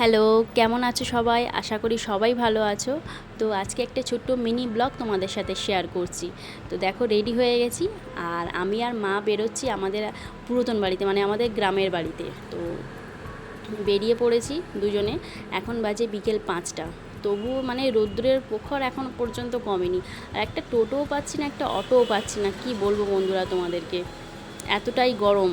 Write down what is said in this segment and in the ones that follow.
Hello, কেমন আছো সবাই? আশা করি সবাই ভালো আছো। তো আজকে একটা ছোট্ট মিনি ব্লগ তোমাদের সাথে শেয়ার করছি। তো দেখো রেডি হয়ে গেছি। আর আমি আর মা বেরোচ্ছি আমাদের পুরাতন বাড়িতে মানে আমাদের গ্রামের বাড়িতে। তো বেরিয়ে পড়েছি দুজনে। এখন বাজে বিকেল পাঁচটা। তবুও মানে রৌদ্রের প্রখর এখন পর্যন্ত কমেনি। আর একটা টোটোও পাচ্ছি না, একটা অটোও পাচ্ছি না। কি বলব বন্ধুরা তোমাদেরকে? এতটাই গরম।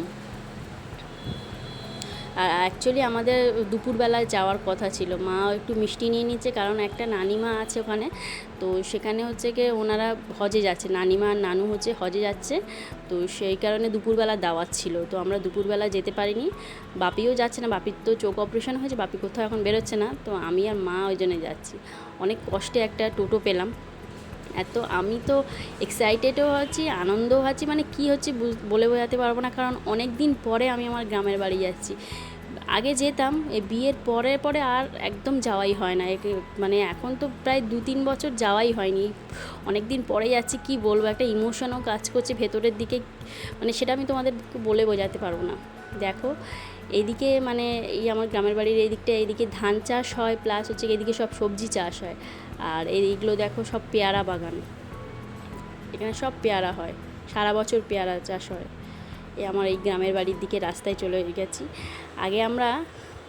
আর অ্যাকচুয়ালি আমাদের দুপুরবেলায় যাওয়ার কথা ছিল। মা একটু মিষ্টি নিয়ে নিচ্ছে কারণ একটা নানিমা আছে ওখানে। তো সেখানে হচ্ছে গিয়ে ওনারা হজে যাচ্ছে। নানিমা আর নানু হচ্ছে হজে যাচ্ছে। তো সেই কারণে দুপুরবেলা দাওয়াত ছিল। তো আমরা দুপুরবেলা যেতে পারিনি। বাপিও যাচ্ছে না। বাপির তো চোখ অপারেশন হয়েছে। বাপি কোথাও এখন বেরোচ্ছে না। তো আমি আর মা ওই জন্য যাচ্ছি। অনেক কষ্টে একটা টোটো পেলাম। এত আমি তো এক্সাইটেডও আছি, আনন্দও আছি মানে কি হচ্ছে বলে বোঝাতে পারব না, কারণ অনেক দিন পরে আমি আমার গ্রামের বাড়ি যাচ্ছি। আগে যেতাম এই বিয়ের পরে পরে আর একদম যাওয়াই হয় না মানে এখন তো প্রায় দু তিন বছর যাওয়াই হয়নি। অনেক দিন পরে যাচ্ছি, কি বলব, একটা ইমোশনও কাজ করছে ভেতরের দিকে মানে সেটা আমি তোমাদের বলে বোঝাতে পারব না। দেখো এইদিকে মানে এই আমার গ্রামের বাড়ির এই দিকটা এইদিকে ধান চাষ হয় প্লাস হচ্ছে এদিকে সব সবজি চাষ হয়। আর এইগুলো দেখো সব পেয়ারা বাগান। এখানে সব পেয়ারা হয়, সারা বছর পেয়ারা চাষ হয়। এই আমার এই গ্রামের বাড়ির দিকে রাস্তায় চলে গেছি। আগে আমরা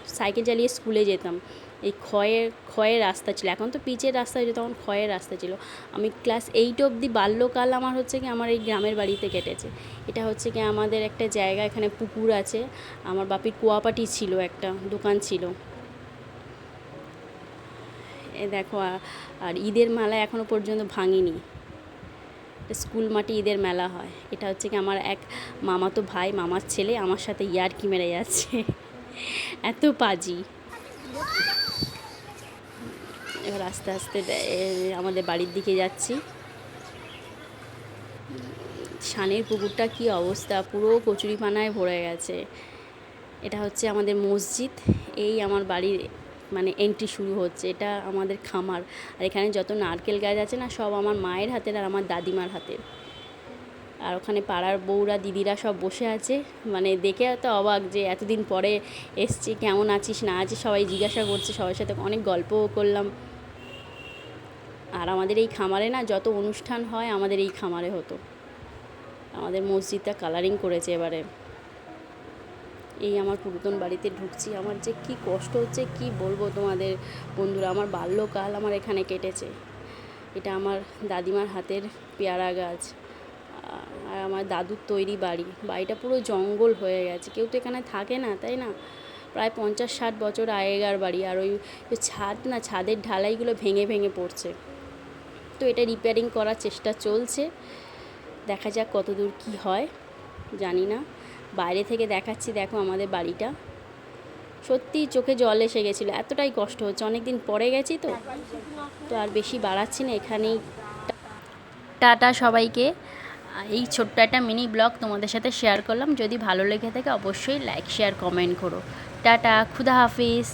সাইকেল চালিয়ে স্কুলে যেতাম। এই ক্ষয়ের ক্ষয়ের রাস্তা ছিল। এখন তো পিচের রাস্তা হয়েছে, তখন ক্ষয়ের রাস্তা ছিল। আমি ক্লাস এইট অবধি বাল্যকাল আমার হচ্ছে কি আমার এই গ্রামের বাড়িতে কেটেছে। এটা হচ্ছে কি আমাদের একটা জায়গা, এখানে পুকুর আছে। আমার বাপির কুয়াপাটি ছিল একটা, দোকান ছিল। দেখো আর ঈদের মেলা এখনও পর্যন্ত ভাঙিনি। স্কুল মাঠে ঈদের মেলা হয়। এটা হচ্ছে কি আমার এক মামাতো ভাই, মামার ছেলে, আমার সাথে ইয়ারকি মেরে যাচ্ছে। এত পাজি। এবার আস্তে আস্তে আমাদের বাড়ির দিকে যাচ্ছি। সানের পুকুরটা কি অবস্থা? পুরো কচুরিপানায় ভরে গেছে। এটা হচ্ছে আমাদের মসজিদ। এই আমার বাড়ির মানে এন্ট্রি শুরু হচ্ছে, এটা আমাদের খামার। আর এখানে যত নারকেল গাছ আছে না, সব আমার মায়ের হাতের আর আমার দাদিমার হাতের। আর ওখানে পাড়ার বউরা, দিদিরা সব বসে আছে। মানে দেখে এত অবাক যে এতদিন পরে এসছি, কেমন আছিস, না আছিস, সবাই জিজ্ঞাসা করছে, সবার সাথে অনেক গল্পও করলাম। আর আমাদের এই খামারে না, যত অনুষ্ঠান হয়, আমাদের এই খামারে হতো। আমাদের মসজিদটা কালারিং করেছে এবারে। এই আমার পুরাতন বাড়িতে ঢুকছি। আমার যে কি কষ্ট হচ্ছে, কি বলব তোমাদের বন্ধুরা? আমার বাল্যকাল আমার এখানে কেটেছে। এটা আমার দাদিমার হাতের পেয়ারা গাছ। আর আমার দাদুর তৈরি বাড়ি। বাড়িটা পুরো জঙ্গল হয়ে গেছে। কেউ তো এখানে থাকে না, তাই না? প্রায় পঞ্চাশ ষাট বছর আগেকার বাড়ি। আর ওই ছাদ না, ছাদের ঢালাইগুলো ভেঙে ভেঙে পড়ছে। তো এটা রিপেয়ারিং করার চেষ্টা চলছে। দেখা যাক কতদূর কি হয়। জানি না। বাইরে থেকে দেখাচ্ছি, দেখো আমাদের বাড়িটা। সত্যি চোখে জল এসে গেছিল, এতটাই কষ্ট হচ্ছে। অনেক দিন পরে গেছি তো তো আর বেশি বাড়াচ্ছি না, এখানেই টাটা সবাইকে। এই ছোট্ট একটা মিনি ব্লগ তোমাদের সাথে শেয়ার করলাম। যদি ভালো লেগে থাকে অবশ্যই লাইক, শেয়ার, কমেন্ট করো। টাটা, খুদা হাফিজ।